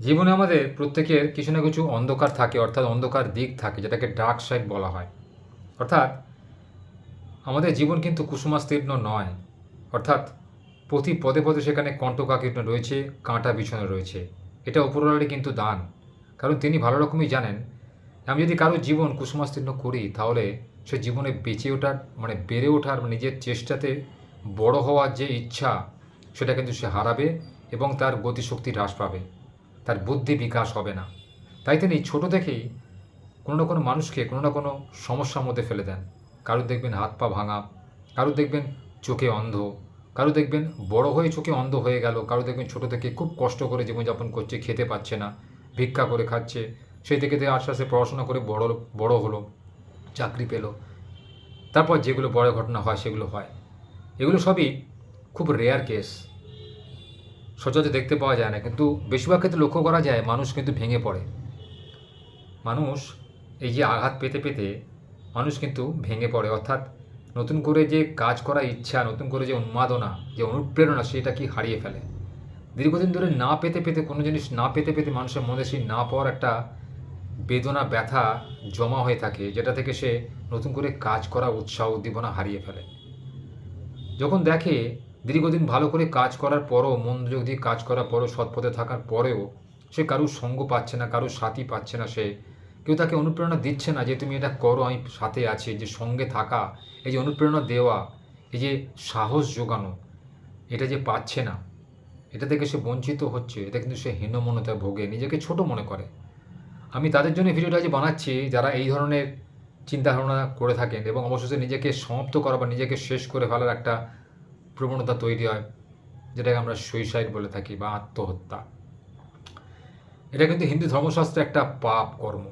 জীবনে আমাদের প্রত্যেকের কিছু না কিছু অন্ধকার থাকে, অর্থাৎ অন্ধকার দিক থাকে, যেটাকে ডার্ক সাইড বলা হয়। অর্থাৎ আমাদের জীবন কিন্তু কুসুমাস্তীর্ণ নয়। অর্থাৎ প্রতি পদে পদে সেখানে কণ্টকাকীর্ণ রয়েছে, কাঁটা বিছানো রয়েছে। এটা উপরওয়ালারই কিন্তু দান। কারণ তিনি ভালো রকমই জানেন, আমি যদি কারও জীবন কুসুমাস্তীর্ণ করি, তাহলে সে জীবনে বেঁচে ওঠার মানে বেড়ে ওঠার নিজের চেষ্টাতে বড় হওয়ার যে ইচ্ছা, সেটা কিন্তু সে হারাবে এবং তার গতিশক্তি হ্রাস পাবে। তার বুদ্ধি বিকাশ হবে না। তাই তিনি ছোট থেকেই কোনো না কোনো মানুষকে কোনো না কোনো সমস্যার মধ্যে ফেলে দেন। কারোর দেখবেন হাত পা ভাঙা, কারোর দেখবেন চোখে অন্ধ কারও দেখবেন বড় হয়ে চোখে অন্ধ হয়ে গেল কারও দেখবেন ছোট থেকে খুব কষ্ট করে জীবনযাপন করছে, খেতে পাচ্ছে না, ভিক্ষা করে খাচ্ছে, সেই থেকে থেকে আস্তে আস্তে পড়াশোনা করে বড় বড় হলো, চাকরি পেল। তারপর যেগুলো বড় ঘটনা হয় সেগুলো হয়। এগুলো সবই খুব রেয়ার কেস সচরাচর দেখতে পাওয়া যায় না। কিন্তু বেশিরভাগ ক্ষেত্রে লক্ষ্য করা যায়, মানুষ কিন্তু ভেঙে পড়ে। মানুষ এই যে আঘাত পেতে পেতে মানুষ কিন্তু ভেঙে পড়ে। অর্থাৎ নতুন করে যে কাজ করার ইচ্ছা, নতুন করে যে উন্মাদনা, যে অনুপ্রেরণা, সেটা কি হারিয়ে ফেলে? দীর্ঘদিন ধরে না পেতে পেতে, কোনো জিনিস না পেতে পেতে মানুষের মধ্যে সেই না পাওয়ার একটা বেদনা, ব্যথা জমা হয়ে থাকে, যেটা থেকে সে নতুন করে কাজ করা উৎসাহ, উদ্দীপনা হারিয়ে ফেলে। যখন দেখে দীর্ঘদিন ভালো করে কাজ করার পরও মনোযোগ দিয়ে কাজ করার পরও, সৎপথে থাকার পরেও সে কারুর সঙ্গ পাচ্ছে না, কারুর সাথী পাচ্ছে না সে। কেউ তাকে অনুপ্রেরণা দিচ্ছে না যে, তুমি এটা করো, আমি সাথে আছি যে সঙ্গে থাকা, এই যে অনুপ্রেরণা দেওয়া, এই যে সাহস যোগানো এটা যে পাচ্ছে না, এটা থেকে সে বঞ্চিত হচ্ছে, এটা কিন্তু সে হীনমনতায় ভোগে, নিজেকে ছোট মনে করে। আমি তাদের জন্য ভিডিওটা আজ বানাচ্ছি, যারা এই ধরনের চিন্তাধারণা করে থাকেন এবং অবশেষে নিজেকে সমাপ্ত করা বা নিজেকে শেষ করে ফেলার একটা প্রবণতা তৈরি হয়, যেটাকে আমরা সুইসাইড বলে থাকি বা আত্মহত্যা। এটা কিন্তু হিন্দু ধর্মশাস্ত্রে একটা পাপ কর্ম।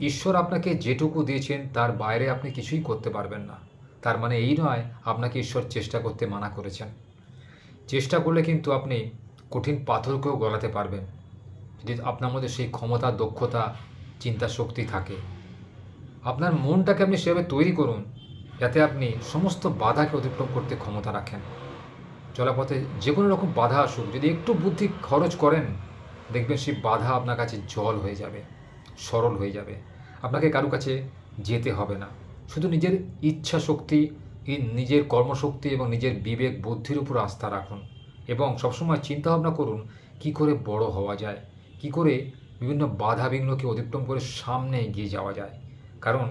ঈশ্বর আপনাকে যেটুকু দিয়েছেন, তার বাইরে আপনি কিছুই করতে পারবেন না। তার মানে এই নয়, আপনাকে ঈশ্বর চেষ্টা করতে মানা করেছেন। চেষ্টা করলে কিন্তু আপনি কঠিন পাথরকেও গলাতে পারবেন। যদি আপনার মধ্যে সেই ক্ষমতা, দক্ষতা, চিন্তা, শক্তি থাকে, আপনার মনটাকে আপনি সেভাবে তৈরি করুন যাতে আপনি সমস্ত বাধাকে অতিক্রম করতে ক্ষমতা রাখেন। চলাপথে যে কোনো রকম বাধা আসুক, যদি একটু বুদ্ধি খরচ করেন, দেখবেন সেই বাধা আপনার কাছে জল হয়ে যাবে, সরল হয়ে যাবে। আপনাকে কারও কাছে যেতে হবে না। শুধু নিজের ইচ্ছা শক্তি নিজের কর্মশক্তি এবং নিজের বিবেক, বুদ্ধির উপর আস্থা রাখুন এবং সবসময় চিন্তাভাবনা করুন, কি করে বড় হওয়া যায়, কি করে বিভিন্ন বাধা বিঘ্নকে অতিক্রম করে সামনে এগিয়ে যাওয়া যায়। কারণ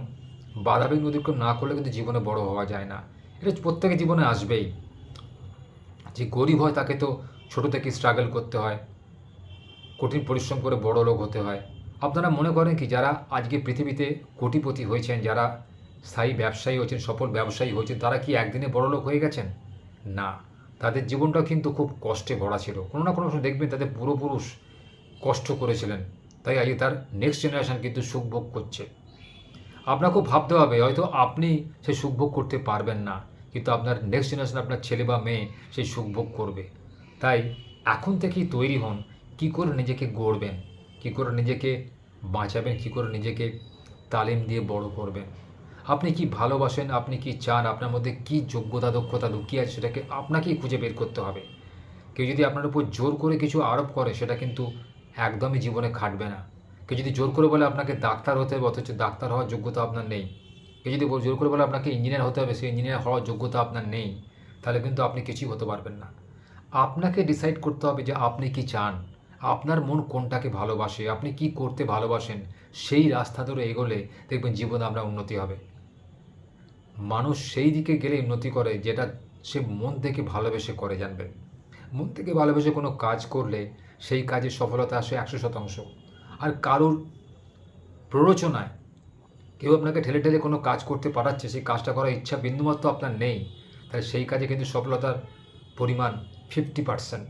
বাধা বিঘ্ন অতিক্রম না করলে কিন্তু জীবনে বড় হওয়া যায় না। এটা প্রত্যেকের জীবনে আসবেই। যে গরিব হয় তাকে তো ছোট থেকে স্ট্রাগল করতে হয়, কঠিন পরিশ্রম করে বড় লোক হতে হয়। আপনারা মনে করেন কি, যারা আজকে পৃথিবীতে কোটিপতি হয়েছেন, যারা স্থায়ী ব্যবসায়ী হয়েছেন, সফল ব্যবসায়ী হয়েছেন, তারা কি একদিনে বড় লোক হয়ে গেছেন? না। তাদের জীবনটা কিন্তু খুব কষ্টে ভরা ছিল। কোনো না কোনো সময় দেখবেন তাদের পূর্বপুরুষ কষ্ট করেছিলেন। তাই আজকে তার নেক্সট জেনারেশান কিন্তু সুখ ভোগ করছে। আপনাকে ভাবতে হবে, হয়তো আপনি সেই সুখ ভোগ করতে পারবেন না। কিন্তু আপনার নেক্সট জেনারেশন আপনার ছেলে বা মেয়ে সেই সুখ ভোগ করবে। তাই এখন থেকেই তৈরি হন, কি করে নিজেকে গড়বেন, কি করে নিজেকে বাঁচাবেন, কি করে নিজেকে তালিম দিয়ে বড় করবেন। আপনি কি ভালোবাসেন, আপনি কি চান, আপনার মধ্যে কি যোগ্যতা, দক্ষতা লুকিয়ে আছে সেটাকে আপনাকেই খুঁজে বের করতে হবে। কেউ যদি আপনার উপর জোর করে কিছু আরোপ করে, সেটা কিন্তু একদমই জীবনে খাটবে না। কেউ যদি জোর করে বলে আপনাকে ডাক্তার হতে হবে, অথচ ডাক্তার হওয়ার যোগ্যতা আপনার নেই। কেউ যদি জোর করে বলে আপনাকে ইঞ্জিনিয়ার হতে হবে, সেই ইঞ্জিনিয়ার হওয়ার যোগ্যতা আপনার নেই, তাহলে কিন্তু আপনি কিছুই হতে পারবেন না। আপনাকে ডিসাইড করতে হবে যে আপনি কি চান। আপনার মন কোনটাকে ভালোবাসে, আপনি কি করতে ভালোবাসেন, সেই রাস্তা ধরে এগোলে দেখবেন জীবনে আমরা উন্নতি হবে। মানুষ সেই দিকে গেলে উন্নতি করে যেটা সে মন থেকে ভালোবেসে করে, জানবেন। মন থেকে ভালোবেসে কোনো কাজ করলে সেই কাজের সফলতা আসে একশো শতাংশ। আর কারোর প্ররোচনায় কেউ আপনাকে ঠেলে ঠেলে কোনো কাজ করতে পারাচ্ছে, সেই কাজটা করার ইচ্ছা বিন্দুমাত্র আপনার নেই, তাহলে সেই কাজে কিন্তু সফলতার পরিমাণ ফিফটি পার্সেন্ট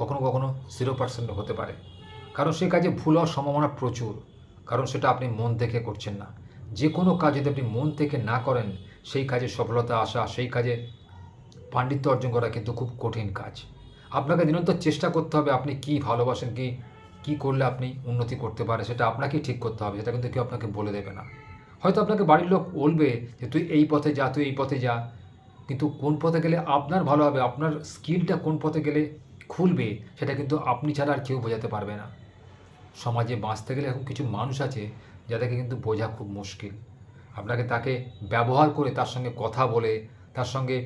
কখনো কখনো জিরো পার্সেন্ট হতে পারে। কারণ সেই কাজে ভুল হওয়ার সম্ভাবনা প্রচুর, কারণ সেটা আপনি মন থেকে করছেন না। যে কোনো কাজ যদি আপনি মন থেকে না করেন, সেই কাজে সফলতা আসা, সেই কাজে পাণ্ডিত্য অর্জন করা কিন্তু খুব কঠিন কাজ। আপনাকে নিরন্তর চেষ্টা করতে হবে আপনি কি ভালোবাসেন, কি কি করলে আপনি উন্নতি করতে পারে সেটা আপনাকেই ঠিক করতে হবে, সেটা কিন্তু কেউ আপনাকে বলে দেবে না। হয়তো আপনাকে বাড়ির লোক বলবে যে, তুই এই পথে যা, তুই এই পথে যা। কিন্তু কোন পথে গেলে আপনার ভালো হবে, আপনার স্কিলটা কোন পথে গেলে খুলবে, সেটা কিন্তু আপনি ছাড়া আর কেউ বোঝাতে পারবে না। সমাজে বাঁচতে গেলে এখন কিছু মানুষ আছে যাদেরকে কিন্তু বোঝা খুব মুশকিল। আপনাকে তাকে ব্যবহার করে তার সঙ্গে কথা বলে, তার সঙ্গে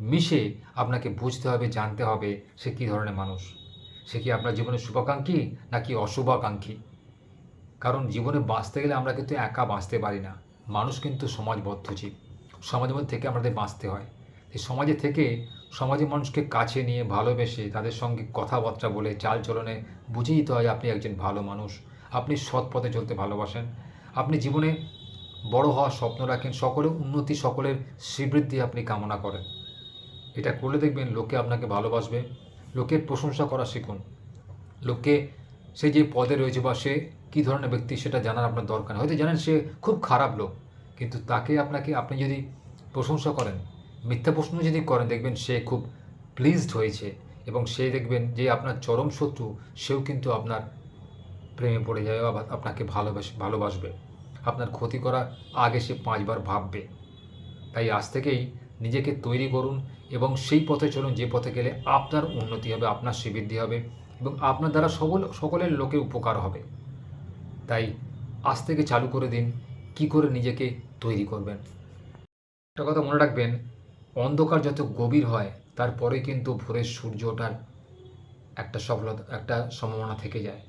মিশে আপনাকে বুঝতে হবে, জানতে হবে সে কী ধরনের মানুষ। সে কি আপনার জীবনে শুভাকাঙ্ক্ষী নাকি অশুভাকাঙ্ক্ষী? কারণ জীবনে বাঁচতে গেলে আমরা কিন্তু একা বাঁচতে পারি না। মানুষ কিন্তু সমাজবদ্ধ জীব সমাজের মধ্যে থেকে আমাদের বাঁচতে হয়। এই সমাজে থেকে সমাজের মানুষকে কাছে নিয়ে ভালোবেসে তাদের সঙ্গে কথাবার্তা বলে চাল চলনে বুঝিয়ে দিতে হয় আপনি একজন ভালো মানুষ। আপনি সৎ পথে চলতে ভালোবাসেন। আপনি জীবনে বড় হওয়ার স্বপ্ন রাখেন। সকলের উন্নতি, সকলের শ্রীবৃদ্ধি আপনি কামনা করেন। এটা করলে দেখবেন লোকে আপনাকে ভালোবাসবে। লোকের প্রশংসা করা শিখুন। লোকে সে যে পদে রয়েছে বা সে কী ধরনের ব্যক্তি সেটা জানার আপনার দরকার হয়তো জানেন সে খুব খারাপ লোক, কিন্তু তাকে আপনাকে, আপনি যদি প্রশংসা করেন, মিথ্যা প্রশ্ন যদি করেন, দেখবেন সে খুব প্লিজড হয়েছে এবং সে দেখবেন যে আপনার চরম শত্রু, সেও কিন্তু আপনার প্রেমে পড়ে যাবে বা আপনাকে ভালোবাসে, ভালোবাসবে। আপনার ক্ষতি করা আগে সে পাঁচবার ভাববে। তাই আজ থেকেই নিজেকে তৈরি করুন এবং সেই পথে চলুন, যে পথে গেলে আপনার উন্নতি হবে, আপনার শ্রীবৃদ্ধি হবে এবং আপনার দ্বারা সকল সকলের লোকের উপকার হবে। তাই আজ থেকে চালু করে দিন, কি করে নিজেকে তৈরি করবেন। একটা কথা মনে রাখবেন, অন্ধকার যত গভীর হয় তারপরে কিন্তু ভোরের সূর্য ওঠার একটা সফলতা, একটা সম্ভাবনা থেকে যায়।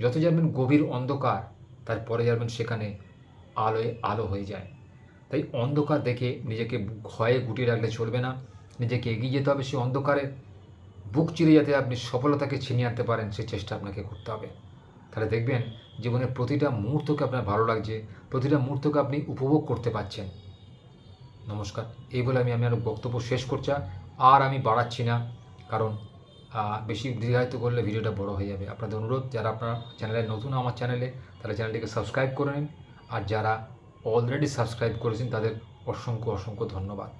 যত যাবেন গভীর অন্ধকার, তারপরে যাবেন সেখানে আলোয় আলো হয়ে যায়। তাই অন্ধকার দেখে নিজেকে ভয়ে গুটিয়ে রাখলে চলবে না। নিজেকে এগিয়ে যেতে হবে সেই অন্ধকারে। বুক চিরে যাতে আপনি সফলতাকে ছিনিয়ে আনতে পারেন সেই চেষ্টা আপনাকে করতে হবে। তাহলে দেখবেন জীবনের প্রতিটা মুহূর্তকে আপনার ভালো লাগছে, প্রতিটা মুহূর্তকে আপনি উপভোগ করতে পারছেন। নমস্কার, এই বলে আমি আমি আরও বক্তব্য শেষ করছি। আর আমি বাড়াচ্ছি না, কারণ বেশি দীর্ঘায়িত করলে ভিডিওটা বড় হয়ে যাবে। আপনাদের অনুরোধ, যারা আপনার চ্যানেলে নতুন আমার চ্যানেলে, তারা চ্যানেলটিকে সাবস্ক্রাইব করে নিন। আর যারা অলরেডি সাবস্ক্রাইব করেছেন তাদের অসংখ্য অসংখ্য ধন্যবাদ।